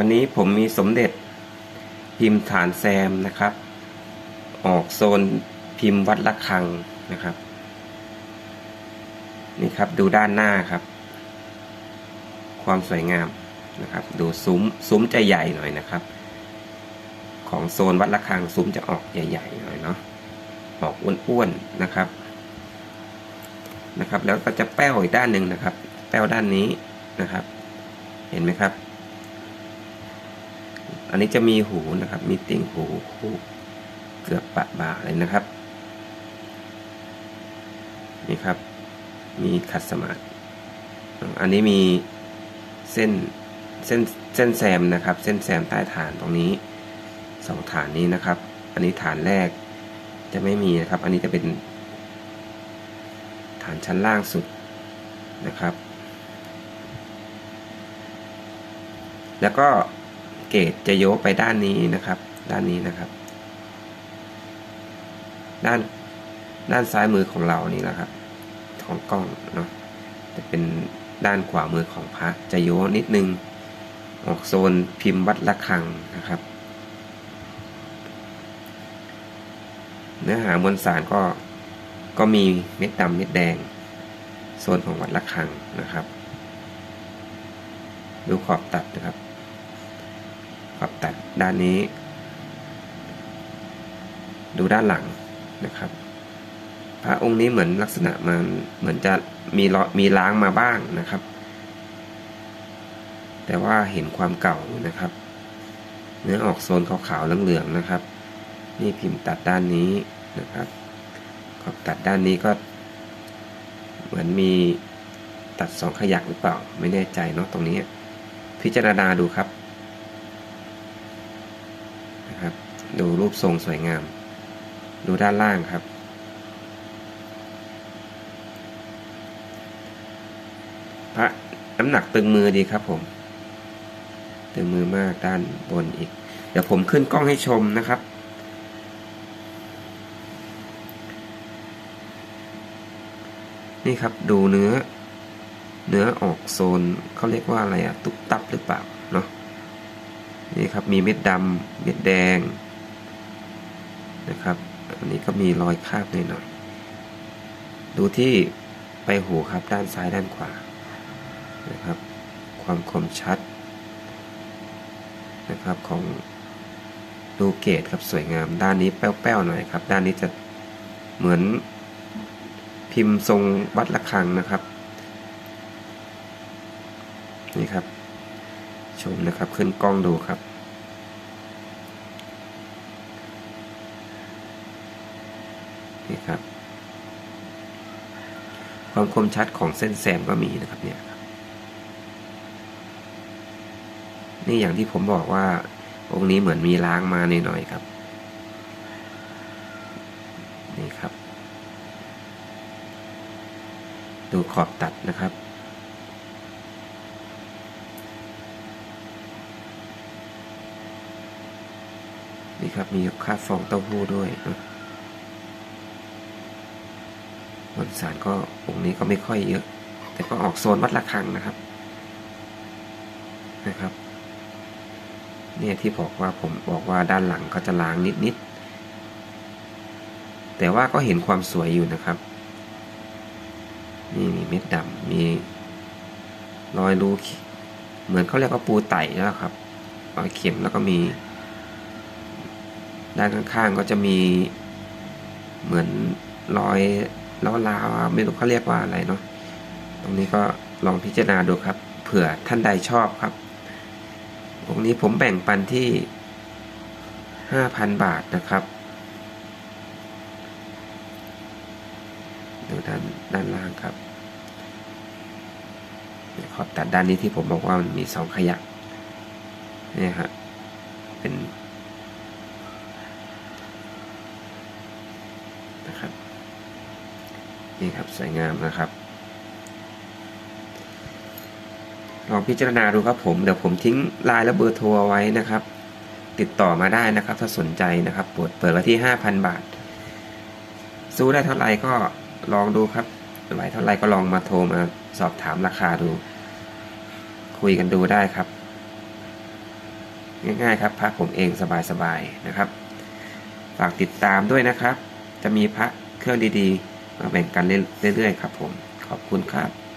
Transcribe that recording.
วันนี้ผมมีสมเด็จพิมพ์ฐานแซมนะครับ ออกโซนพิมพ์วัดละคังนะครับ นี่ครับดูด้านหน้าครับ ความสวยงามนะครับ ดูซุ้มซุ้มจะใหญ่หน่อยนะครับ ของโซนวัดละคังซุ้มจะออกใหญ่ๆหน่อยเนาะออกอ้วนๆนะครับนะครับ แล้วก็จะแป้วอีกด้านหนึ่งนะครับ แป้วด้านนี้นะครับ เห็นไหมครับ อันนี้จะมีหูนะครับ มีติ่งหูหูเกือบปะบ่าเลยนะครับ นี่ครับ มีขัดสมาธิอันนี้มีเส้นเส้นเส้นแซมนะครับ เส้นแซมใต้ฐานตรงนี้สองฐานนี้นะครับ อันนี้ฐานแรกจะไม่มีนะครับ อันนี้จะเป็น ฐานชั้นล่างสุดนะครับ แล้วก็ เกตจะโยกไปด้านนี้นะครับ ด้านนี้นะครับ ด้านด้านซ้ายมือของเรานี่นะครับ ของกล้องเนาะจะเป็นด้านขวามือของพระจะโยนิดนึง ออกโซนพิมพ์วัดละคังนะครับ เนื้อหามวลสารก็ก็มีเม็ดดำเม็ดแดง โซนของวัดละคังนะครับ ดูขอบตัดนะครับ ขอบตัดด้านนี้ ดูด้านหลังนะครับ พระองค์นี้เหมือนลักษณะมันเหมือนจะมีมีล้างมาบ้างนะครับ แต่ว่าเห็นความเก่านะครับ เนื้อออกโซนขาวๆเหลืองๆนะครับ นี่พิมพ์ตัดด้านนี้นะครับขอบตัดด้านนี้ก็เหมือนมีตัดสองขยักหรือเปล่า ไม่แน่ใจเนาะตรงนี้ พิจารณาดูครับนะครับ ดูรูปทรงสวยงาม ดูด้านล่างครับ พระน้ำหนักตึงมือดีครับผม ตึงมือมากด้านบนอีก เดี๋ยวผมขึ้นกล้องให้ชมนะครับนี่ครับดูเนื้อ เนื้อออกโซนเขาเรียกว่าอะไรอะตุบตับหรือเปล่าเนาะนี่ครับมีเม็ดดำเม็ดแดง นะครับ อันนี้ก็มีรอยคาบหน่อยๆดูที่ไปหูครับด้านซ้ายด้านขวานะครับ ความคมชัดนะครับของดูเกตครับสวยงาม ด้านนี้แป้วๆหน่อยครับ ด้านนี้จะเหมือนพิมพ์ทรงวัดระฆังนะครับ นี่ครับ ชมนะครับขึ้นกล้องดูครับ นี่ครับ ความคมชัดของเส้นแซมก็มีนะครับเนี่ยนี่อย่างที่ผมบอกว่า องค์นี้เหมือนมีล้างมาหน่อยๆครับ นี่ครับ ดูขอบตัดนะครับนี่ครับมีค่าฟองเต้าหู้ด้วยนะ มวลสารก็องค์นี้ก็ไม่ค่อยเยอะ แต่ก็ออกโซนวัดระฆังนะครับนะครับ เนี่ยที่บอกว่าผมบอกว่าด้านหลังก็จะล้างนิดๆ แต่ว่าก็เห็นความสวยอยู่นะครับ นี่มีเม็ดดำมีรอยรูเหมือนเขาเรียกว่าปูไต่แล้วครับรอยเข็มแล้วก็มี ด้านข้างๆก็จะมีเหมือนรอย ล้อลาวไม่รู้เขาเรียกว่าอะไรเนาะตรงนี้ก็ลองพิจารณาดูครับ เผื่อท่านใดชอบครับองค์นี้ผมแบ่งปันที่ห้าพันบาทนะครับดูด้านด้านล่างครับขอบตัดด้านนี้ที่ผมบอกว่ามันมีสองขยักนี่ครับเป็นนะครับ นี่ครับสวยงามนะครับลองพิจารณาดูครับผมเดี๋ยวผมทิ้งไลน์และเบอร์โทรไว้นะครับ ติดต่อมาได้นะครับ ถ้าสนใจนะครับเปิดเปิดไว้ที่ห้าพันบาท ซื้อได้เท่าไหร่ก็ลองดูครับไหวเท่าไหร่ก็ลองมาโทรมาสอบถามราคาดู คุยกันดูได้ครับ ง่ายๆครับพระผมเองสบายๆนะครับ ฝากติดตามด้วยนะครับ จะมีพระเครื่องดีๆ มาแบ่งกันเรื่อยๆครับผม ขอบคุณครับ